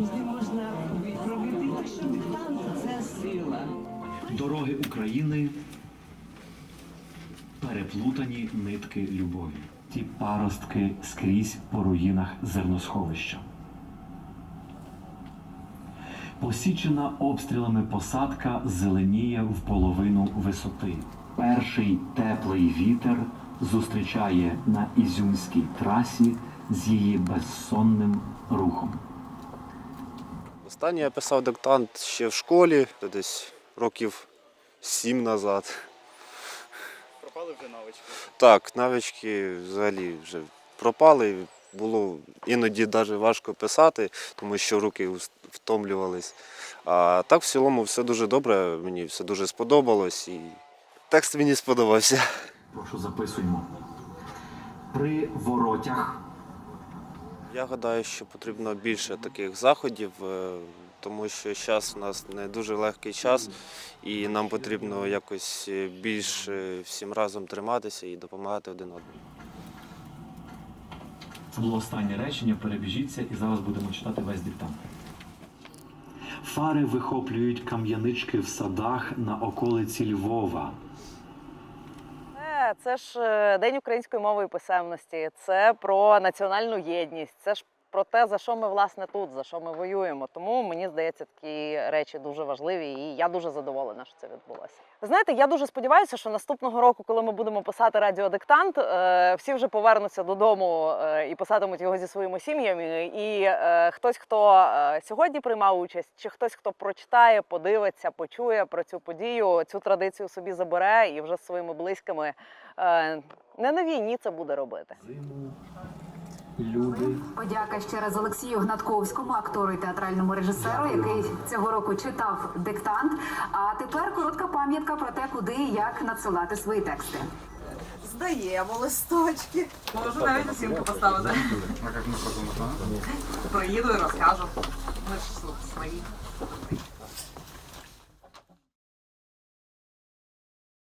завжди можна виправити. Так що диктант це сила. Дороги України переплутані нитки любові. Ті паростки скрізь по руїнах зерносховища. Посічена обстрілами посадка зеленіє в половину висоти. Перший теплий вітер зустрічає на Ізюмській трасі з її безсонним рухом. Останнє я писав диктант ще в школі, десь років сім назад. Пропали вже навички. Так, навички взагалі вже пропали. Було іноді навіть важко писати, тому що руки втомлювались. А так в цілому все дуже добре, мені все дуже сподобалось і текст мені сподобався. Прошу записуймо. При воротях Я гадаю, що потрібно більше таких заходів, е, тому що зараз у нас не дуже легкий час, і нам потрібно якось е, більш е, всім разом триматися і допомагати один одному. Це було останнє речення. Перебіжіться і зараз будемо читати весь диктант. Фари вихоплюють кам'янички в садах на околиці Львова. Це, ж е, День української мови і писемності, це про національну єдність, це ж про те, за що ми власне тут, за що ми воюємо. Тому мені здається, такі речі дуже важливі, і я дуже задоволена, що це відбулося. Ви знаєте, я дуже сподіваюся, що наступного року, коли ми будемо писати радіодиктант, е, всі вже повернуться додому е, і писатимуть його зі своїми сім'ями. І е, хтось, хто сьогодні приймав участь, чи хтось, хто прочитає, подивиться, почує про цю подію, цю традицію собі забере і вже з своїми близькими не на війні це буде робити. Люди Подяка ще раз Олексію Гнатковському, актору і театральному режисеру, який цього року читав диктант. А тепер коротка пам'ятка про те, куди і як надсилати свої тексти. Здаємо листочки. Можу навіть оцінку поставити. А як ми продумати? Приїду і розкажу. Ми ж свої.